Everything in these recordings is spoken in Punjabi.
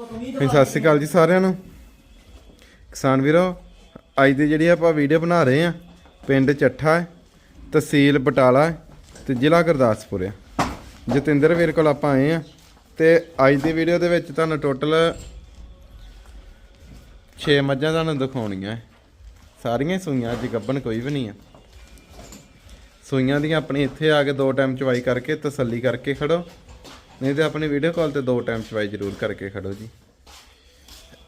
ਸਤਿ ਸ਼੍ਰੀ ਅਕਾਲ ਜੀ ਸਾਰਿਆਂ ਨੂੰ। ਕਿਸਾਨ ਵੀਰੋ, ਅੱਜ ਦੀ ਜਿਹੜੀ ਆਪਾਂ ਵੀਡੀਓ ਬਣਾ ਰਹੇ ਆ ਪਿੰਡ ਚੱਠਾ ਹੈ, ਤਹਿਸੀਲ ਬਟਾਲਾ ਹੈ ਤੇ ਜ਼ਿਲ੍ਹਾ ਗੁਰਦਾਸਪੁਰ ਹੈ। ਜਤਿੰਦਰ ਵੀਰ ਕੋਲ ਆਪਾਂ ਆਏ ਆ ਤੇ ਅੱਜ ਦੀ ਵੀਡੀਓ ਦੇ ਵਿੱਚ ਤੁਹਾਨੂੰ ਟੋਟਲ 6 ਮੱਝਾਂ ਤੁਹਾਨੂੰ ਦਿਖਾਉਣੀਆਂ ਸਾਰੀਆਂ ਸੂਈਆਂ, ਅੱਜ ਗੱਬਣ ਕੋਈ ਵੀ ਨਹੀਂ ਆ ਸੂਈਆਂ ਦੀਆਂ ਆਪਣੀ ਇੱਥੇ ਆ ਕੇ ਦੋ ਟਾਈਮ ਚਵਾਈ ਕਰਕੇ, ਤਸੱਲੀ ਕਰਕੇ ਖੜੋ। ਨਹੀਂ ਤੇ ਆਪਣੀ ਵੀਡੀਓ ਕਾਲ ਤੇ ਦੋ ਟਾਈਮ ਚਵਾਈ ਜ਼ਰੂਰ ਕਰਕੇ ਖੜੋ ਜੀ।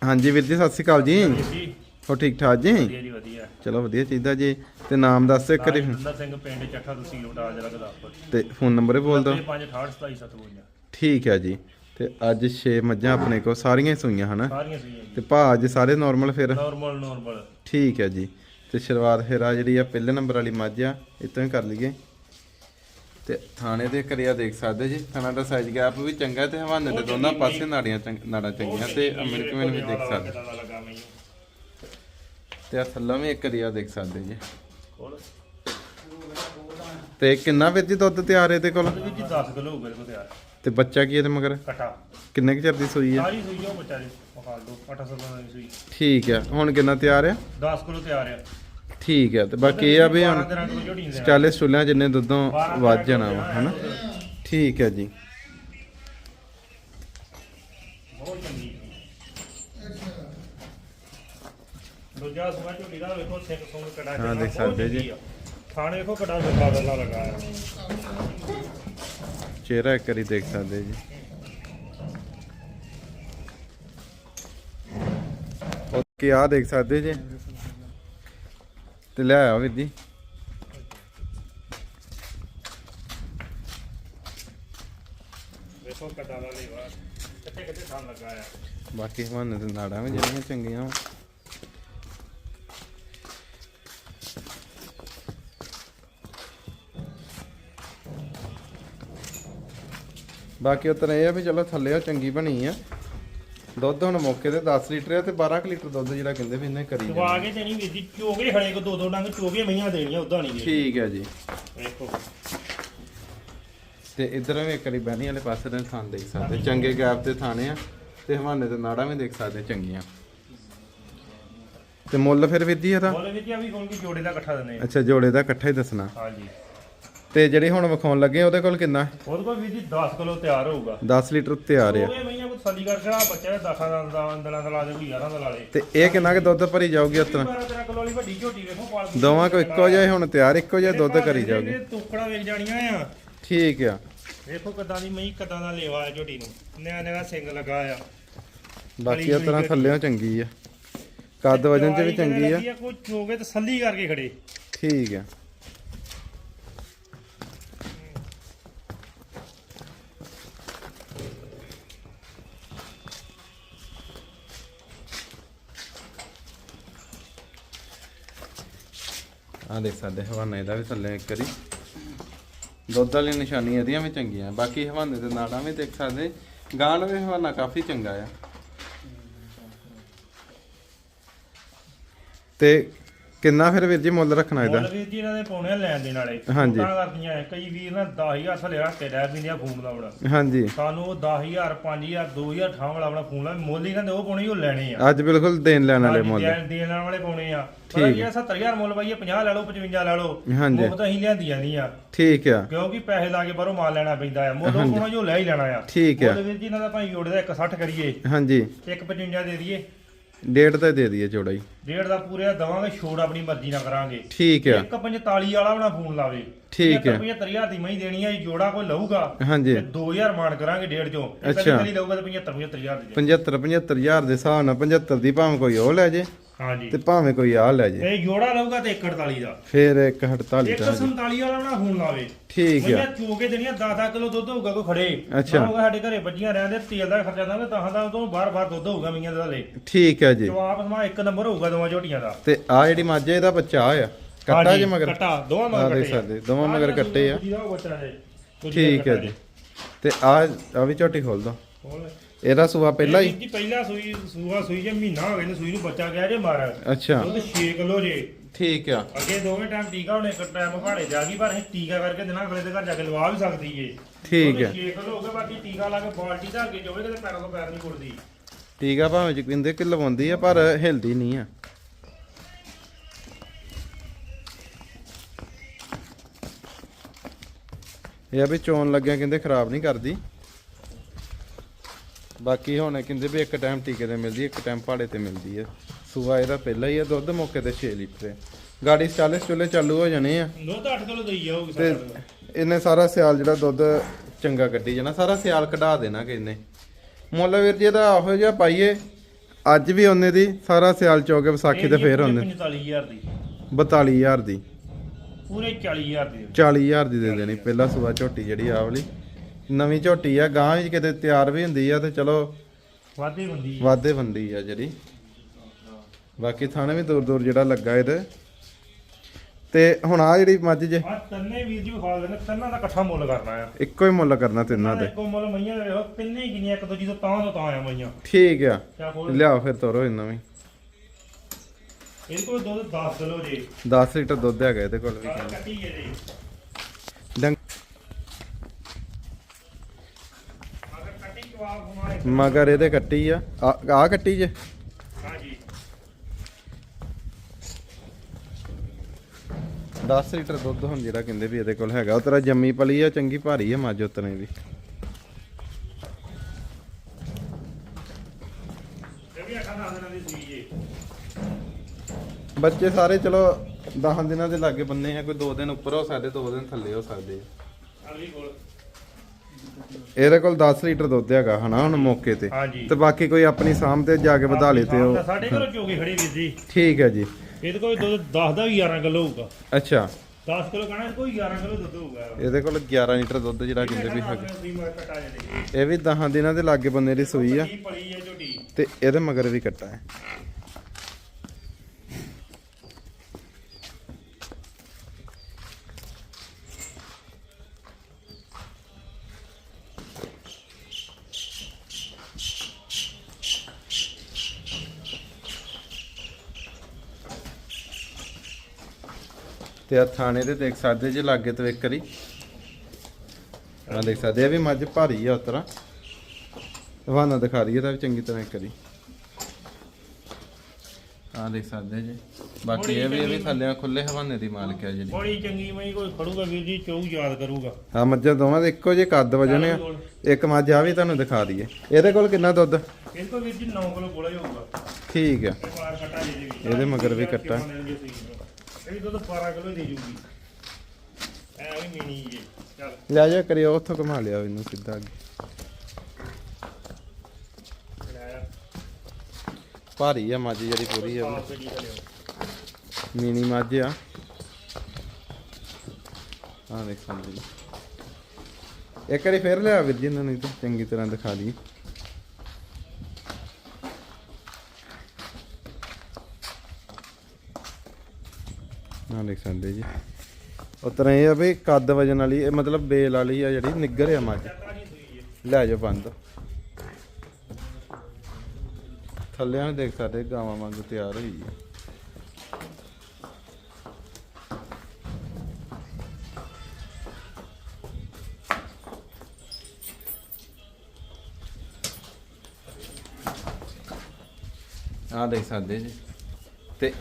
ਹਾਂਜੀ ਵੀਰ ਜੀ ਸਤਿ ਸ਼੍ਰੀ ਅਕਾਲ ਜੀ। ਜੀ। ਹੋ ਠੀਕ ਠਾਕ ਜੀ? ਵਧੀਆ ਜੀ ਵਧੀਆ। ਚਲੋ ਵਧੀਆ ਚਾਹੀਦਾ ਜੀ। ਤੇ ਨਾਮ ਦੱਸ ਇੱਕ ਵਾਰੀ। ਸੁੰਦਰ ਸਿੰਘ ਪਿੰਡ ਚੱਠਾ ਤਹਿਸੀਲ ਬਟਾਲਾ ਜ਼ਿਲ੍ਹਾ ਗੁਰਦਾਸਪੁਰ। ਤੇ ਫੋਨ ਨੰਬਰ ਹੀ ਬੋਲ ਦਿਓ। 5682752 ਠੀਕ ਹੈ ਜੀ। ਤੇ ਅੱਜ 6 ਮੱਝਾਂ ਆਪਣੇ ਕੋਲ ਸਾਰੀਆਂ ਹੀ ਸੂਈਆਂ ਹਨਾ? ਸਾਰੀਆਂ ਤੇ ਭਾ ਅੱਜ ਸਾਰੇ ਨਾਰਮਲ ਫਿਰ? ਨਾਰਮਲ ਨਾਰਮਲ ਠੀਕ ਹੈ ਜੀ। ਤੇ ਸ਼ੁਰੂਆਤ ਫਿਰ ਆ ਜਿਹੜੀ ਆ ਪਹਿਲੇ ਨੰਬਰ ਵਾਲੀ ਮੱਝ ਆ ਇਤੋਂ ਹੀ ਕਰ ਲਈਏ। ਤੇ ਥਾਣੇ ਦੇ ਕਰਿਆ ਦੇਖ ਸਕਦੇ ਜੀ। ਥਾਣਾ ਦਾ ਸਾਈਜ਼ ਗੈਪ ਵੀ ਚੰਗਾ ਤੇ ਹਵਾਨੇ ਦੇ ਦੋਨਾਂ ਪਾਸੇ ਨਾੜੀਆਂ ਚੰਗ- ਨਾੜਾਂ ਚੰਗੀਆਂ ਤੇ ਅਮਰੀਕਨ ਵੀ ਦੇਖ ਸਕਦੇ। ਪਤਾ ਲੱਗਾ ਮੈਨੂੰ ਤੇ ਆ ਥੱਲੋਂ ਵੀ ਇੱਕ ਕਰਿਆ ਦੇਖ ਸਕਦੇ ਜੀ। ਕੋਲ। ਤੇ ਕਿੰਨਾ ਵੀਰ ਜੀ ਦੁੱਧ ਤਿਆਰ ਹੈ ਇਹਦੇ ਕੋਲ? ਉਹਦੇ ਵਿੱਚ 10 ਕਿਲੋ ਹੋ ਗਏ ਕੋ ਤਿਆਰ। ਤੇ ਬੱਚਾ ਕੀ ਇਹਦੇ ਮਗਰ? ਕਟਾ। ਕਿੰਨੇ ਕੁ ਚਿਰ ਦੀ ਸੂਈ ਹੈ? ਸਾਰੀ ਸੂਈ ਉਹ ਬੱਚਾ ਜੀ। ਮਖਾਲ ਦੋ 800 ਦੀ ਸੂਈ। ਠੀਕ ਹੈ ਹੁਣ ਕਿੰਨਾ ਤਿਆਰ ਆ 10 ਕਿਲੋ ਤਿਆਰ ਆ। ਠੀਕ ਹੈ ਤੇ ਬਾਕੀ ਇਹ ਆ ਵੀ ਹੁਣ 13 ਕਿਲੋ ਝੋਟੀ ਨੇ ਸਟਾਲੇ ਸਟੂਲਿਆਂ ਜਿੰਨੇ ਦੁੱਧੋਂ ਵੱਧ ਜਾਣਾ ਵਾ ਹਨਾ? ਠੀਕ ਹੈ ਜੀ। ਬਹੁਤ ਚੰਗੀ ਦੂਜਾ ਸੁਆ ਝੋਟੀ ਦਾ ਵੇਖੋ ਸਿੰਘ ਸੁੰਗ ਕੜਾ ਹਾਂ, ਦੇਖ ਸਕਦੇ ਜੀ। ਖਾਣੇ ਵੇਖੋ ਕੜਾ ਲੱਗਾ ਗੱਲਾਂ ਲਗਾ ਚਿਹਰਾ ਇੱਕ ਵਾਰੀ ਦੇਖ ਸਕਦੇ ਜੀ। ਓਕੇ ਆ ਦੇਖ ਸਕਦੇ ਜੀ। ਤੇ ਲੈ ਆਓ ਵੀਰ ਜੀ ਵੇਖੋ ਕੜਾ ਦਾ ਲੇਵਾ ਕਿੱਥੇ ਕਿੱਥੇ ਥਾਂ ਲੱਗਾ ਆ ਬਾਕੀ ਹਵਾਨੇ ਤੇ ਨਾੜਾਂ ਵੀ ਜਿਹੜੀਆਂ ਚੰਗੀਆਂ ਬਾਕੀ ਉਤਰ ਇਹ ਆ ਵੀ ਚਲੋ ਥੱਲੇ ਉਹ ਚੰਗੀ ਬਣੀ ਆ ਦੁੱਧ ਹੁਣ ਮੌਕੇ ਤੇ 10 ਲੀਟਰ ਆ ਤੇ 12 ਕੁ ਲੀਟਰ ਦੁੱਧ ਜਿਹੜਾ ਕਹਿੰਦੇ ਵੀ ਇਹਨੇ ਕਰੀ ਚਵਾ ਜਾਣਾ। ਕੇ ਦੇਣੀ ਵੀਰ ਜੀ ਚੋਗੇ ਖੜੇ ਕੋ ਦੋ ਦੋ ਡੰਗ ਚੋਗੇ ਮਈਆਂ ਦੇਣੀਆਂ ਉਦਾਂ ਨਹੀਂ ਠੀਕ ਹੈ ਜੀ। ਵੇਖੋ ਤੇ ਇਧਰ ਵੀ ਇੱਕ ਵਾਰੀ ਬਹਿਣੀ ਵਾਲੇ ਪਾਸੇ ਦੇ ਥਾਂ ਦੇਖ ਸਕਦੇ। ਚੰਗੇ ਗੈਪ ਤੇ ਥਾਣੇ ਆ ਤੇ ਹਵਾਨੇ ਤੇ ਨਾੜਾਂ ਵੀ ਦੇਖ ਸਕਦੇ ਚੰਗੀਆਂ। ਤੇ ਮੁੱਲ ਫਿਰ ਜੀ ਇਹਦਾ? ਬੋਲੇ ਵੀਰ ਜੀ ਆ ਵੀ ਕੋਲ ਕੀ ਜੋੜੇ ਦਾ ਇਕੱਠਾ ਦਿੰਦੇ ਆ। ਅੱਛਾ ਜੋੜੇ ਦਾ ਇਕੱਠਾ ਹੀ ਦੱਸਣਾ। ਹਾਂਜੀ। ਤੇ ਜਿਹੜੇ ਹੁਣ ਵਿਖਾਉਣ ਲੱਗੇ ਉਹਦੇ ਕੋਲ ਕਿੰਨਾ? ਉਹਦੇ ਕੋਲ ਵੀਰ ਜੀ 10 ਕਿਲੋ ਤਿਆਰ ਹੋਊਗਾ। 10 ਲੀਟਰ ਤਿਆਰ ਆ। ਚੋਗੇ ਮਈਆਂ ਕੋ ਸਲੀ ਕਰਕੇ ਆ ਬੱਚੇ ਦੇ 10 ਦਾ ਦਲਾਂ ਦਾ ਲਾ ਦੇ ਕੋਈ 11 ਦਾ ਲਾ ਲੇ ਤੇ ਇਹ ਕਿੰਨਾ ਕੁ ਦੁੱਧ ਭਰੀ ਜਾਊਗੀ ਉਤਨਾ? 12 13 ਕਿਲੋ ਵਾਲੀ ਵੱਡੀ ਝੋਟੀ ਵੇਖੋ ਪਾਲ ਦੋਵਾਂ ਕੋ ਇੱਕੋ ਜਿਹਾ ਹੁਣ ਤਿਆਰ ਇੱਕੋ ਜਿਹਾ ਦੁੱਧ ਕਰੀ ਜਾਊਗੀ। ਟੁਕੜਾ ਵੇਖ ਜਾਣੀਆਂ ਆ। ਠੀਕ ਆ। ਵੇਖੋ ਕਿਦਾਂ ਦੀ ਮਈ ਕਿਦਾਂ ਦਾ ਲੇਵਾ ਆ ਝੋਟੀ ਨੂੰ। ਨਿਆ ਨਿਆ ਸਿੰਘ ਲਗਾ ਆ। ਬਾਕੀ ਉਤਨਾ ਥੱਲੇੋਂ ਚੰਗੀ ਆ। ਕੱਦ ਵਜਨ ਚ ਵੀ ਚੰਗੀ ਆ। ਕੋਈ ਚੋਗੇ ਤਸੱਲੀ ਕਰਕੇ ਖੜੇ। ਠੀਕ ਆ। ਆ ਦੇਖ ਸਕਦੇ ਹਵਾਨਾ ਇਹਦਾ ਵੀ ਥੱਲੇ ਇੱਕ ਵਾਰੀ। ਦੁੱਧ ਵਾਲੀ ਨਿਸ਼ਾਨੀ ਇਹਦੀਆਂ ਵੀ ਚੰਗੀਆਂ ਬਾਕੀ ਹਵਾਨੇ ਦੇ ਨਾੜਾਂ ਵੀ ਦੇਖ ਸਕਦੇ। ਗਾਣ ਵੀ ਹਵਾਨਾ ਕਾਫੀ ਚੰਗਾ ਆ। ਤੇ ਕਿੰਨਾ ਫਿਰ ਵੀਰ ਜੀ ਮੁੱਲ ਰੱਖਣਾ ਇਹਦਾ? ਮੁੱਲ ਵੀਰ ਜੀ ਇਹਨਾਂ ਦੇ ਪਾਉਣੇ ਆ ਲੈਣ ਦੇ ਨਾਲੇ ਹਾਂਜੀ। ਤਾਂ ਕਰਦੀਆਂ ਐ। ਕਈ ਵੀਰ ਨਾ 10000 ਥਲੇ ਰੱਖ ਕੇ ਰਹਿ ਪਿੰਦੀਆਂ ਫੋਨ ਲਾਉਣਾ ਹਾਂਜੀ। ਸਾਨੂੰ ਉਹ 10000 5000 2000 ਠਾਂ ਵਾਲਾ ਆਪਣਾ ਫੋਨ ਲਾ। ਮੁੱਲ ਹੀ ਕਹਿੰਦੇ ਉਹ ਪਾਉਣੇ ਹੀ ਉਹ ਲੈਣੇ ਆ। ਅੱਜ ਬਿਲਕੁਲ ਦੇਣ ਲੈਣ ਵਾਲੇ ਮੁੱਲ। ਦੇਣ ਦੇਣ ਵਾਲੇ ਪਾਉਣੇ ਆ। ਪਰ ਠੀਕ ਇਹ 70000 ਮੁੱਲ ਪਾਈਏ 50 ਲੈ ਲਓ 55 ਲੈ ਲਓ। ਹਾਂਜੀ। ਮੁਫਤ ਅਸੀਂ ਲਿਆਂਦੀਆਂ ਨਹੀਂ ਆ। ਠੀਕ ਆ। ਕਿਉਂਕਿ ਪੈਸੇ ਲਾ ਕੇ ਬਾਹਰੋਂ ਮਾਲ ਲੈਣਾ ਪੈਂਦਾ ਆ। ਮੁੱਲ ਉਹ ਪਾਉਣਾ ਜੋ ਲੈ ਹੀ ਲੈਣਾ ਆ। ਠੀਕ ਆ। ਮੁੱਲ ਵੀਰ ਜੀ ਇਹਨਾਂ ਦਾ ਭਾਈ ਜੋੜੇ ਦਾ 160 ਕਰੀਏ। ਹਾਂਜੀ। 155 ਦੇ ਦਈਏ। ਡੇਢ ਤਾਂ ਦੇ ਦਈਏ ਚੌੜਾ ਹੀ ਡੇਢ ਦਾ ਪੂਰੇ ਦਵਾਂਗੇ ਛੋੜ ਆਪਣੀ ਮਰਜ਼ੀ ਨਾਲ ਕਰਾਂਗੇ। ਠੀਕ ਆ। 145 ਵਾਲਾ ਬਣਾ ਫੋਨ ਲਾਵੇ। ਠੀਕ ਹੈ। 75000 ਦੀ ਮਹੀਂ ਦੇਣੀ ਹੈ ਜੋੜਾ ਕੋਈ ਲਊਗਾ ਹਾਂਜੀ। ਤੇ 2000 ਮਾਨ ਕਰਾਂਗੇ ਡੇਢ ਚੋਂ। ਅੱਛਾ। ਕਦੀ ਲਊਗਾ ਤੇ 75 75000 ਦੇ 75 75000 ਦੇ ਹਿਸਾਬ ਨਾਲ 75 ਦੀ ਭਾਵੇਂ ਕੋਈ ਉਹ ਲੈ ਜੇ। ਹਾਂਜੀ। ਤੇ ਭਾਵੇਂ ਕੋਈ ਆ ਲੈ ਜੇ। ਤੇ ਜੋੜਾ ਲਊਗਾ ਤੇ 148 ਦਾ। ਫਿਰ 148 ਦਾ 147 ਵਾਲਾ ਫੋਨ ਲਾਵੇ। ਠੀਕ ਆ। ਮਈਆਂ ਚੋਗੇ ਦੇਣੀਆਂ 10 ਕਿਲੋ ਦੁੱਧ ਹੋਊਗਾ ਕੋਈ ਖੜੇ। ਅੱਛਾ। ਹੋਊਗਾ ਸਾਡੇ ਘਰੇ ਬੱਜੀਆਂ ਰਹਿੰਦੇ ਤੇਲ ਦਾ ਖਰਚਾ ਦਾਂਗੇ ਤਾਂ ਦਾ ਉਦੋਂ ਬਾਰ-ਬਾਰ ਦੁੱਧ ਹੋਊਗਾ ਮਈਆਂ ਦਾ ਲੈ ਠੀਕ ਆ ਜੀ। ਜਵਾਬ ਸਮਾ ਇੱਕ ਨੰਬਰ ਹੋਊਗਾ ਦੋਵਾਂ ਝੋਟੀਆਂ ਦਾ। ਤੇ ਆ ਜਿਹੜੀ ਮੱਝ ਇਹਦਾ ਬੱਚਾ ਆ ਕੱਟਾ ਜੇ ਮਗਰ? ਕੱਟਾ। ਦੋਵਾਂ ਮਗਰ ਕੱਟੇ ਆ। ਸਕਦੇ, ਦੋਵਾਂ ਮਗਰ ਕੱਟੇ ਆ। ਠੀਕ ਹੈ ਜੀ। ਤੇ ਆ ਆ ਵੀ ਝੋਟੀ ਖੋਲ ਦੋ। ਹੋਰ। ਇਹਦਾ ਸੂਆ ਪਹਿਲਾਂ ਹੀ? ਜੀ ਪਹਿਲਾ ਸੂਈ ਸੂਆ ਸੂਈ ਜੇ ਮਹੀਨਾ ਹੋ ਗਿਆ ਨੇ ਸੂਈ ਨੂੰ ਬੱਚਾ ਗਿਆ ਜੇ ਮਾਰ ਅੱਛਾ। ਦੁੱਧ 6 ਕਿਲੋ ਜੇ। ਠੀਕ ਆ। ਅੱਗੇ ਦੋਵੇਂ ਟਾਈਮ ਟੀਕਾ ਹੁਣ ਇੱਕ ਟਾਈਮ ਘਾੜੇ ਜਾ ਗਈ ਪਰ ਅਸੀਂ ਟੀਕਾ ਕਰਕੇ ਦਿਨਾਂ ਅਗਲੇ ਦੇ ਘਰ ਜਾ ਕੇ ਲਵਾ ਵੀ ਸਕਦੀ ਏ ਠੀਕ ਹੈ 6 ਕਿਲੋ ਹੋ ਗਿਆ ਬਾਕੀ ਟੀਕਾ ਲਾ ਕੇ ਬਾਲਟੀ ਧਰ ਕੇ ਜਾਵੇ ਕਿਤੇ ਪੈਰਾਂ ਤੋਂ ਪੈਰ ਨਹੀਂ ਕੁੜਦੀ ਟੀਕਾ ਭਾਵੇਂ ਜੀ ਕਹਿੰਦੇ ਕਿ ਲਵਾਉਂਦੀ ਆ ਪਰ ਹਿਲਦੀ ਨਹੀਂ ਆ। ਇਹ ਆ ਵੀ ਚੋਣ ਲੱਗਿਆ ਕਹਿੰਦੇ ਖਰਾਬ ਨਹੀਂ ਕਰਦੀ। ਬਾਕੀ ਹੁਣ ਕਹਿੰਦੇ ਵੀ ਇੱਕ ਟਾਈਮ ਟੀਕੇ ਤੇ ਮਿਲਦੀ ਇੱਕ ਟਾਈਮ ਪਹਾੜੇ ਤੇ ਮਿਲਦੀ ਹੈ ਸੂਆ ਇਹਦਾ ਪਹਿਲਾਂ ਹੀ ਆ ਦੁੱਧ ਮੌਕੇ ਤੇ 6 ਲੀਟਰ ਹੈ ਗਾੜੀ 40 ਚੁੱਲੇ ਚਾਲੂ ਹੋ ਜਾਣੇ ਆ। ਦੁੱਧ 8 ਕਿਲੋ ਦੇਈ ਜਾਊਗੀ ਤੇ ਇਹਨੇ ਸਾਰਾ ਸਿਆਲ ਜਿਹੜਾ ਦੁੱਧ ਚੰਗਾ ਕੱਢੀ ਜਾਣਾ ਸਾਰਾ ਸਿਆਲ ਕਢਾ ਦੇਣਾ ਕਿ ਇਹਨੇ। ਮੁੱਲ ਵੀਰ ਜੀ ਇਹਦਾ ਉਹੋ ਜਿਹਾ ਪਾਈਏ ਅੱਜ ਵੀ ਉਹਨੇ ਦੀ ਸਾਰਾ ਸਿਆਲ ਚੋਕੇ ਵਿਸਾਖੀ ਤੇ ਫੇਰ ਉਹਨੇ। 45000 ਦੀ। 42000 ਦੀ। ਪੂਰੇ 40000 ਦੀ। 40000 ਦੀ ਦੇ ਦੇਣੀ ਪਹਿਲਾ ਸੂਆ ਝੋਟੀ ਜਿਹੜੀ ਆ ਵਾਲੀ। ਨਵੀਂ ਝੋਟੀ ਆ ਗਾਂ ਵਿੱਚ ਕਿਤੇ ਤਿਆਰ ਵੀ ਹੁੰਦੀ ਆ ਤੇ ਚਲੋ ਵਾਧੇ ਹੁੰਦੀ ਆ। ਵਾਧੇ ਬੰਦੀ ਆ ਜਿਹੜੀ। ਬਾਕੀ ਥਾਣੇ ਵੀ ਦੂਰ ਦੂਰ ਜਿਹੜਾ ਲੱਗਾ ਇਹਦੇ। ਤੇ ਹੁਣ ਆ ਜਿਹੜੀ ਮੱਝ ਜੇ ਆ ਤੰਨੇ ਵੀਰ ਜੀ ਵਿਖਾ ਦੇਣੇ ਤੰਨਾਂ ਦਾ ਇਕੱਠਾ ਮੁੱਲ ਕਰਨਾ ਆ। ਇੱਕੋ ਹੀ ਮੁੱਲ ਕਰਨਾ ਤਿੰਨਾਂ ਦੇ। ਇੱਕੋ ਮੁੱਲ ਮਈਆਂ ਦੇ ਵੇਖੋ ਕਿੰਨੇ ਗਿਣੀਆਂ ਇੱਕ ਦੂਜੀ ਤੋਂ ਤਾਂ ਤੋਂ ਤਾਂ ਆ ਮਈਆਂ। ਠੀਕ ਆ। ਲਿਆਓ ਫਿਰ ਤੋਰੋ ਇਹਨਾਂ ਵੀ। ਇਹਦੇ ਕੋਲ ਦੁੱਧ 10 ਕਿਲੋ ਜੀ। 10 ਲੀਟਰ ਦੁੱਧ ਹੈਗਾ ਇਹਦੇ ਕੋਲ ਵੀ। ਕੱਟੀ ਹੈ ਜੀ ਡੰਗ ਅਗਰ ਕੱਟੀ ਜਵਾਬ ਹਮਾਰੇ ਮਗਰ ਇਹਦੇ ਕੱਟੀ ਆ। ਆ ਕੱਟੀ ਜੇ? ਹਾਂ 10 ਲੀਟਰ ਦੁੱਧ ਹੁਣ ਜਿਹੜਾ ਕਹਿੰਦੇ ਵੀ ਇਹਦੇ ਕੋਲ ਹੈਗਾ। ਉਹ ਤੇਰਾ ਜੰਮੀ ਪਲੀ ਆ, ਚੰਗੀ ਭਾਰੀ ਆ ਮੱਝ ਉਤਨੇ ਵੀ। ਦੀ ਬੱਚੇ ਸਾਰੇ ਚਲੋ 10 ਦਿਨਾਂ ਦੇ ਲਾਗੇ ਬੰਨੇ ਆ, ਕੋਈ 2 ਦਿਨ ਉੱਪਰ ਹੋ ਸਕਦੇ 2 ਦਿਨ ਥੱਲੇ ਹੋ ਸਕਦੇ ਆ। ਅਗਲੀ ਕੋਲ ਇਹਦੇ ਕੋਲ 10 ਲੀਟਰ ਦੁੱਧ ਹੈਗਾ ਹਨਾ ਹੁਣ ਮੌਕੇ ਤੇ। ਤੇ ਬਾਕੀ ਕੋਈ ਆਪਣੀ ਸਾਹਮ ਤੇ ਜਾ ਕੇ ਵਧਾ ਲੇ ਤੇ ਉਹ ਸਾਡੇ ਘਰੋਂ ਚੋਗੀ ਖੜੀ ਵੀਰ ਜੀ। ਠੀਕ ਹੈ ਜੀ। ਇਹਦੇ ਕੋਲ ਦੁੱਧ 10 ਦਾ ਵੀ 11 ਕਿਲੋ ਹੋਊਗਾ। ਅੱਛਾ। 10 ਕਿਲੋ ਕਹਣਾ ਕੋਈ 11 ਕਿਲੋ ਦੁੱਧ ਹੋਊਗਾ। ਇਹਦੇ ਕੋਲ 11 ਲੀਟਰ ਦੁੱਧ ਜਿਹੜਾ ਕਹਿੰਦੇ ਵੀ ਹੈਗਾ। ਕਟਾ ਇਹ ਵੀ 10 ਦਿਨਾਂ ਦੇ ਲਾਗੇ ਬੰਨੇ ਦੀ ਸੂਈ ਆ। ਕੀ ਪਲੀ ਹੈ ਝੋਟੀ ਤੇ ਇਹਦੇ ਮਗਰ ਵੀ ਕੱਟਾ ਹੈ। ਤੇ ਆ ਥਾਣੇ ਤੇ ਦੇਖ ਸਕਦੇ ਜੇ ਲਾਗੇ ਤੋਂ ਇੱਕ ਵਾਰੀ। ਆ ਦੇਖ ਸਕਦੇ ਆ ਵੀ ਮੱਝ ਭਾਰੀ ਆ ਉਤਰਾ। ਹਵਾਨਾ ਦਿਖਾ ਰਹੀ ਹੈ ਤਾਂ ਚੰਗੀ ਤਰ੍ਹਾਂ ਇੱਕ ਵਾਰੀ। ਆ ਦੇਖ ਸਕਦੇ ਜੀ। ਬਾਕੀ ਇਹ ਵੀ ਇਹ ਵੀ ਥੱਲੇ ਖੁੱਲੇ ਹਵਾਨੇ ਦੀ ਮਾਲਕ ਹੈ ਜਿਹੜੀ। ਬੜੀ ਚੰਗੀ ਮਈ ਕੋਈ ਖੜੂਗਾ ਵੀਰ ਜੀ ਚੌ ਯਾਦ ਕਰੂਗਾ। ਆ ਮੱਝਾਂ ਦੋਵਾਂ ਦੇ ਇੱਕੋ ਜਿਹੇ ਕੱਦ ਵਜਨ ਆ। ਇੱਕ ਮੱਝ ਆ ਵੀ ਤੁਹਾਨੂੰ ਦਿਖਾ ਦਈਏ। ਇਹਦੇ ਕੋਲ ਕਿੰਨਾ ਦੁੱਧ? ਇਹਦੇ ਕੋਲ ਵੀਰ ਜੀ 9 ਕਿਲੋ ਗੋਲਾ ਹੀ ਹੋਊਗਾ। ਠੀਕ ਆ। ਇਹਦੇ ਮਗਰ ਵੀ ਕੱਟਾ। ਇਹ ਵੀ ਦੁੱਧ 12 ਕਿਲੋ ਹੀ ਦੇ ਜੂਗੀ। ਐ ਵੀ ਮੀਣੀ ਜੀ ਚੱਲ। ਲੈ ਜਾ ਕਰਿਓ ਉੱਥੋਂ ਘੁਮਾ ਲਿਆ ਇਹਨੂੰ ਸਿੱਧਾ ਅੱਗੇ। ਲੈ ਭਾਰੀ ਆ ਮੱਝ ਜਿਹੜੀ ਪੂਰੀ ਆ। ਆਪ ਗੱਡੀ ਤੇ ਲਿਓ ਮੀਨੀ ਮੱਝ ਆ। ਆ ਦੇਖ ਜੀ ਇੱਕ ਵਾਰੀ ਫੇਰ ਲਿਆ ਵੀਰ ਜੀ ਇਹਨਾਂ ਨੂੰ ਤਾਂ ਚੰਗੀ ਤਰ੍ਹਾਂ ਦਿਖਾ ਦਈਏ ਆ ਦੇਖ ਸਕਦੇ ਜੀ। ਉਸ ਤਰ੍ਹਾਂ ਇਹ ਆ ਵੀ ਕੱਦ ਵਜਨ ਵਾਲੀ, ਇਹ ਮਤਲਬ ਬੇਲ ਵਾਲੀ ਆ ਜਿਹੜੀ ਨਿੱਗਰ ਆ ਮੱਝ। ਲੈ ਜਾ ਬੰਦ। ਥੱਲੇ ਨੂੰ ਦੇਖ ਸਕਦੇ ਗਾਵਾਂ ਵਾਂਗ ਤਿਆਰ ਹੋਈ ਆ। ਆ ਦੇਖ ਸਕਦੇ ਜੀ। ਤੇ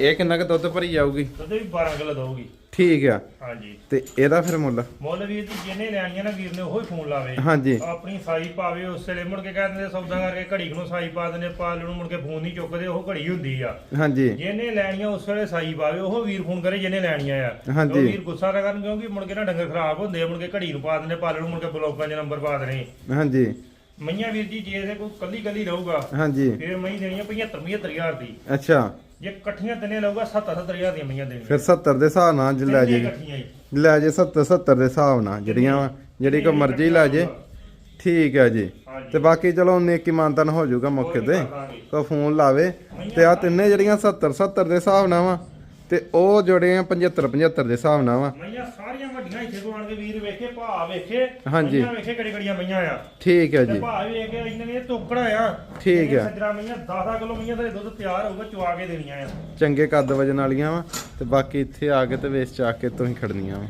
ਇਹ ਕਿੰਨਾ ਕੁ ਦੁੱਧ ਭਰੀ ਜਾਊਗੀ? ਦੁੱਧ ਵੀ 12 ਕਿਲੋ ਦਊਗੀ। ਠੀਕ ਆ। ਹਾਂਜੀ। ਤੇ ਇਹਦਾ ਫਿਰ ਮੁੱਲ? ਮੁੱਲ ਵੀਰ ਜੀ ਜਿਹਨੇ ਲੈਣੀਆਂ ਨਾ ਵੀਰ ਨੇ ਉਹੀ ਫੋਨ ਲਾਵੇ। ਹਾਂਜੀ। ਆਪਣੀ ਸਾਈ ਪਾਵੇ ਉਸ ਵੇਲੇ ਮੁੜ ਕੇ ਕਹਿੰਦੇ ਸੌਦਾ ਕਰਕੇ ਘੜੀ ਨੂੰ ਸਾਈ ਪਾ ਦਿੰਦੇ ਪਾ ਲੈਣ ਨੂੰ ਮੁੜ ਕੇ ਫੋਨ ਨਹੀਂ ਚੁੱਕਦੇ ਉਹ ਘੜੀ ਹੁੰਦੀ ਆ। ਹਾਂਜੀ। ਜਿਹਨੇ ਲੈਣੀਆਂ ਉਸ ਵੇਲੇ ਸਾਈ ਪਾਵੇ ਉਹ ਵੀਰ ਫੋਨ ਕਰੇ ਜਿਹਨੇ ਲੈਣੀਆਂ ਆ। ਹਾਂਜੀ। ਉਹ ਵੀਰ ਗੁੱਸਾ ਨਾ ਕਰਨ ਕਿਉਂਕਿ ਮੁੜ ਕੇ ਨਾ ਡੰਗਰ ਖਰਾਬ ਹੁੰਦੇ ਮੁੜ ਕੇ ਘੜੀ ਨੂੰ ਪਾ ਦਿੰਦੇ ਪਾਲਣ ਨੂੰ ਮੁੜ ਕੇ ਬਲੋਕਾਂ 'ਚ ਨੰਬਰ ਪਾ ਦੇਣੇ ਹਾਂਜੀ। ਮਈਆਂ ਵੀਰ ਜੀ ਜੇ ਇਹਦੇ ਕੋਈ ਕੱਲੀ ਕੱਲੀ ਰਹੂਗਾ ਹਾਂਜੀ। ਫਿਰ ਮਈ ਦੇਣੀ ਆ 75 75000 ਦੀ। ਅੱਛਾ। ਜੇ ਇਕੱਠੀਆਂ ਤਿੰਨੇ ਲਊਗਾ 70 70000 ਦੀਆਂ ਮਈਆਂ ਦੇਣੀਆਂ। ਫਿਰ 70 ਦੇ ਹਿਸਾਬ ਨਾਲ ਜੇ ਲੈ ਜੇ। ਤਿੰਨੇ ਇਕੱਠੀਆਂ ਹੀ ਲੈ ਜੇ 70 70 ਦੇ ਹਿਸਾਬ ਨਾਲ ਜਿਹੜੀਆਂ ਵਾਂ, ਜਿਹੜੀ ਕੋ ਮਰਜ਼ੀ ਲੈ ਜੇ। ਠੀਕ ਹੈ ਜੀ। ਤੇ ਬਾਕੀ ਚਲੋ ਨੇਕੀ ਮਾਨਤਨ ਹੋ ਜਾਊਗਾ ਮੌਕੇ ਤੇ। ਕੋ ਫੋਨ ਲਾਵੇ। ਤੇ ਆ ਤਿੰਨੇ ਜਿਹੜੀਆਂ 70 70 ਦੇ ਹਿਸਾਬ ਨਾਲ ਵਾ ਤੇ ਉਹ ਜਿਹੜੇ ਆ 75 75 ਦੇ ਹਿਸਾਬ ਨਾਲ ਵਾ। ਮਈਆਂ ਸਾਰੀਆਂ ਵੱਡੀਆਂ ਇੱਥੇ ਕੋ ਆਣ ਕੇ ਵੀਰ ਵੇਖੇ ਭਾ ਵੇਖੇ ਹਾਂਜੀ। ਮਈਆਂ ਵੇਖੇ ਕਿਹੜੀ ਕਿਹੜੀਆਂ ਮਈਆਂ ਆ। ਠੀਕ ਹੈ ਤੇ ਜੀ। ਭਾ ਵੇਖ ਕੇ ਇਹਨਾਂ ਨੇ ਤੋਕੜਾ ਆ। ਠੀਕ ਆ। ਸੱਜਰਾ ਮਈਆਂ 10 ਕਿਲੋ ਮਈਆਂ ਤੇ ਦੁੱਧ ਤਿਆਰ ਹੋਊਗਾ ਚਵਾ ਕੇ ਦੇਣੀਆਂ ਆ। ਚੰਗੇ ਕੱਦ ਵਜਨ ਵਾਲੀਆਂ ਵਾ ਤੇ ਬਾਕੀ ਇੱਥੇ ਆ ਕੇ ਤੇ ਵੇਚ ਚਾ ਕੇ ਤੁਸੀਂ ਖੜਨੀਆਂ ਵਾ।